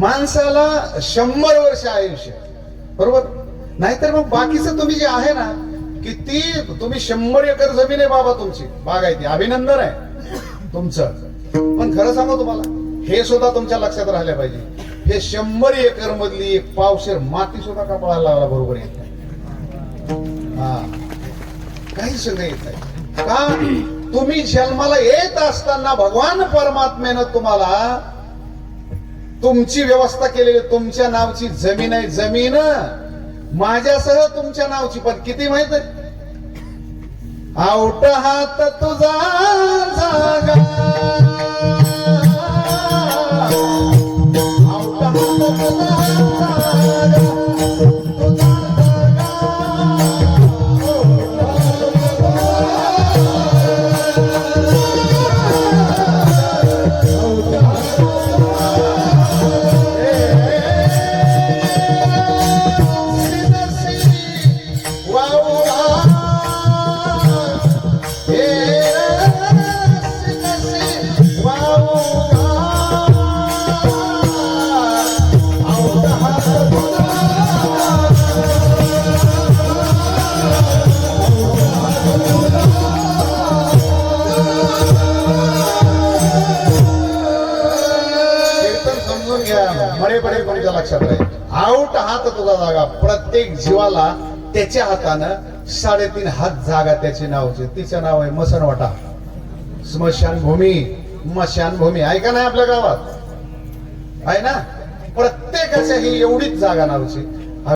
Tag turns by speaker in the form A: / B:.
A: माणसाला शंभर वर्ष आयुष्य. बरोबर? नाहीतर मग बाकीचं तुम्ही जे आहे ना किती तुम्ही शंभर एकर जमीन आहे बाबा तुमची. बागायती अभिनंदन आहे तुमचं. पण खरं सांगू तुम्हाला हे सुद्धा तुमच्या लक्षात राहिलं पाहिजे. हे शंभर एकर मधली एक पावशेर माती सुद्धा कपाळाला लावला बरोबर येत नाही हा. काही सगळं येत नाही. का? तुम्ही जन्माला येत असताना भगवान परमात्म्यानं तुम्हाला तुमची व्यवस्था केलेली तुमच्या नावची जमीन आहे जमीन. माझ्यासह तुमच्या नावची पण किती माहीत आहे? आवट हात तुझा समजून घ्या मरेपडे तुमच्या लक्षात राहील. आऊट हात तुझा जागा. प्रत्येक जीवाला त्याच्या हातानं साडेतीन हात जागा त्याचे नावची तिचं नाव आहे मसनवाटा स्मशानभूमी. मशानभूमी. ऐका नाही आपल्या गावात. आहे ना? प्रत्येकाच्या ही एवढीच जागा नावची.